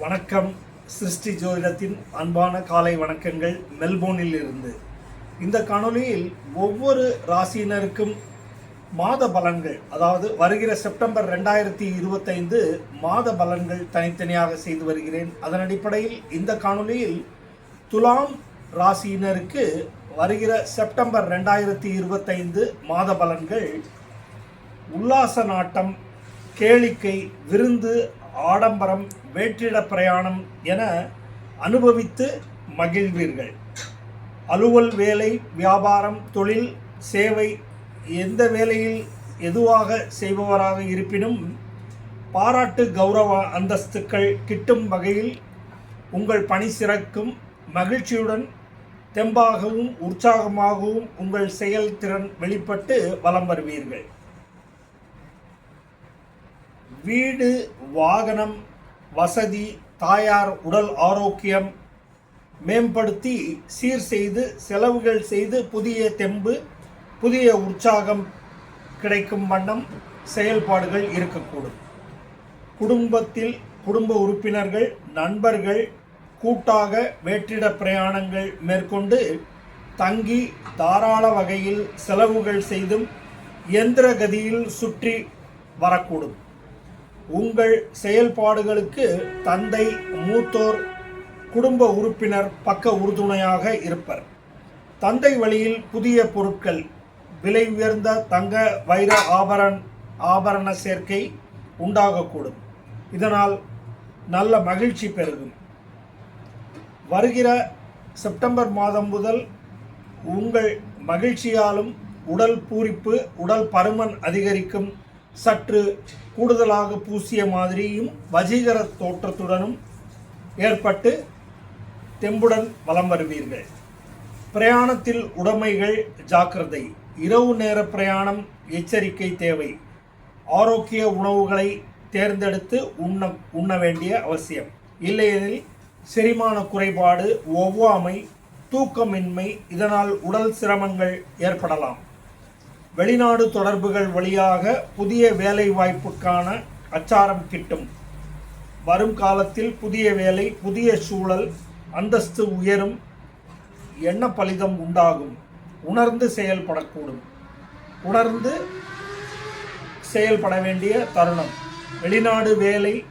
வணக்கம். சிருஷ்டி ஜோதிடத்தின் அன்பான காலை வணக்கங்கள் மெல்போர்னில் இருந்து இந்த காணொலியில் ஒவ்வொரு ராசியினருக்கும் மாத பலன்கள் அதாவது வருகிற செப்டம்பர் ரெண்டாயிரத்தி இருபத்தைந்து மாத பலன்கள் தனித்தனியாக செய்து வருகிறேன். அதன் அடிப்படையில் இந்த காணொலியில் துலாம் ராசியினருக்கு வருகிற செப்டம்பர் ரெண்டாயிரத்தி இருபத்தைந்து மாத பலன்கள் உல்லாச நாட்டம் கேளிக்கை விருந்து ஆடம்பரம் வேற்றிட பிரயாணம் என அனுபவித்து மகிழ்வீர்கள். அலுவல் வேலை வியாபாரம் தொழில் சேவை எந்த வேலையில் எதுவாக செய்பவராக இருப்பினும் பாராட்டு கௌரவ அந்தஸ்துக்கள் கிட்டும் வகையில் உங்கள் பணி சிறக்கும் மகிழ்ச்சியுடன் தெம்பாகவும் உற்சாகமாகவும் உங்கள் செயல்திறன் வெளிப்பட்டு வலம் வருவீர்கள். வீடு வாகனம் வசதி தாயார் உடல் ஆரோக்கியம் மேம்படுத்தி சீர் செய்து செலவுகள் செய்து புதிய தெம்பு புதிய உற்சாகம் கிடைக்கும் வண்ணம் செயல்பாடுகள் இருக்கக்கூடும். குடும்பத்தில் குடும்ப உறுப்பினர்கள் நண்பர்கள் கூட்டாக வேற்றிட பிரயாணங்கள் மேற்கொண்டு தங்கி தாராள வகையில் செலவுகள் செய்தும் இயந்திர கதியில் சுற்றி வரக்கூடும். உங்கள் செயல்பாடுகளுக்கு தந்தை மூத்தோர் குடும்ப உறுப்பினர் பக்க உறுதுணையாக இருப்பர். தந்தை வழியில் புதிய பொருட்கள் விலை உயர்ந்த தங்க வைர ஆபரண ஆபரண சேர்க்கை உண்டாகக்கூடும். இதனால் நல்ல மகிழ்ச்சி பெருகும். வருகிற செப்டம்பர் மாதம் முதல் உங்கள் மகிழ்ச்சியாலும் உடல் பூரிப்பு உடல் பருமன் அதிகரிக்கும் சற்று கூடுதலாக பூசிய மாதிரியும் வசீகர தோற்றத்துடனும் ஏற்பட்டு தெம்புடன் வலம் வருவீர்கள். பிரயாணத்தில் உடைமைகள் ஜாக்கிரதை. இரவு நேர பிரயாணம் எச்சரிக்கை தேவை. ஆரோக்கிய உணவுகளை தேர்ந்தெடுத்து உண்ண உண்ண வேண்டிய அவசியம். இல்லையெனில் செரிமான குறைபாடு ஒவ்வாமை தூக்கமின்மை இதனால் உடல் சிரமங்கள் ஏற்படலாம். வெளிநாடு தொடர்புகள் வழியாக புதிய வேலை வாய்ப்புக்கான அச்சாரம் கிட்டும். வரும் காலத்தில் புதிய வேலை புதிய சூழல் அந்தஸ்து உயரும் எண்ண பலிதம் உண்டாகும். உணர்ந்து செயல்படக்கூடும். உணர்ந்து செயல்பட வேண்டிய தருணம். வெளிநாடு வேலை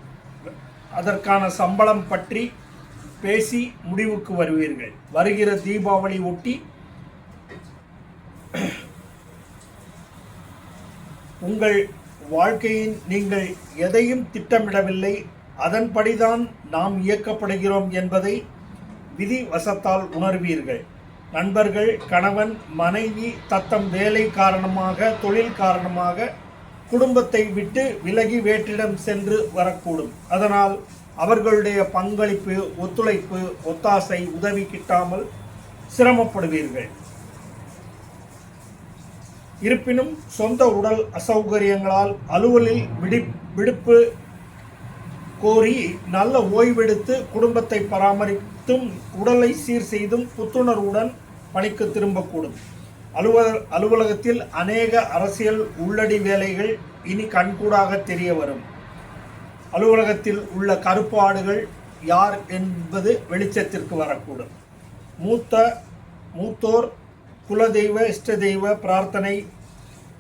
அதற்கான சம்பளம் பற்றி பேசி முடிவுக்கு வருவீர்கள். வருகிற தீபாவளி ஒட்டி உங்கள் வாழ்க்கையின் நீங்கள் எதையும் திட்டமிடவில்லை. அதன்படிதான் நாம் இயக்கப்படுகிறோம் என்பதை விதி வசத்தால் உணர்வீர்கள். நண்பர்கள் கணவன் மனைவி தத்தம் வேலை காரணமாக தொழில் காரணமாக குடும்பத்தை விட்டு விலகி வேற்றிடம் சென்று வரக்கூடும். அதனால் அவர்களுடைய பங்களிப்பு ஒத்துழைப்பு ஒத்தாசை உதவி கிட்டாமல் சிரமப்படுவீர்கள். இருப்பினும் சொந்த உடல் அசௌகரியங்களால் அலுவலில் விடி விடுப்பு கோரி நல்ல ஓய்வெடுத்து குடும்பத்தை பராமரித்தும் உடலை சீர் செய்தும் புத்துணர்வுடன் பணிக்கு திரும்பக்கூடும். அலுவல அலுவலகத்தில் அநேக அரசியல் உள்ளடி வேலைகள் இனி கண்கூடாக தெரிய வரும். அலுவலகத்தில் உள்ள கருப்பாடுகள் யார் என்பது வெளிச்சத்திற்கு வரக்கூடும். மூத்த மூத்தோர் குலதெய்வ இஷ்ட தெய்வ பிரார்த்தனை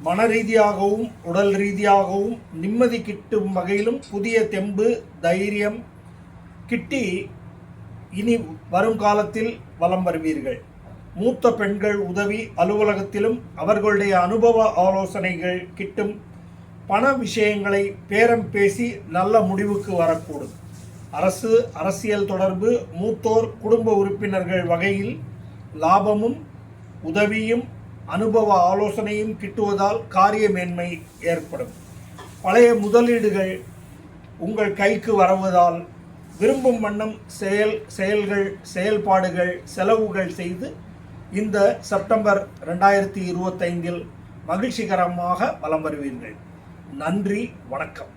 மன ரீதியாகவும் உடல் ரீதியாகவும் நிம்மதி கிட்டும் வகையிலும் புதிய தெம்பு தைரியம் கிட்டி இனி வரும் காலத்தில் வலம் வருவீர்கள். மூத்த பெண்கள் உதவி அலுவலகத்திலும் அவர்களுடைய அனுபவ ஆலோசனைகள் கிட்டும் பண விஷயங்களை பேரம் பேசி நல்ல முடிவுக்கு வரக்கூடும். அரசு அரசியல் தொடர்பு மூத்தோர் குடும்ப உறுப்பினர்கள் வகையில் லாபமும் உதவியும் அனுபவ ஆலோசனையும் கிட்டுவதால் காரிய மேன்மை ஏற்படும். பழைய முதலீடுகள் உங்கள் கைக்கு வருவதால் விரும்பும் வண்ணம் செயல் செயல்கள் செயல்பாடுகள் செலவுகள் செய்து இந்த செப்டம்பர் ரெண்டாயிரத்தி இருபத்தைந்தில் மகிழ்ச்சிகரமாக வலம் வருவீர்கள். நன்றி வணக்கம்.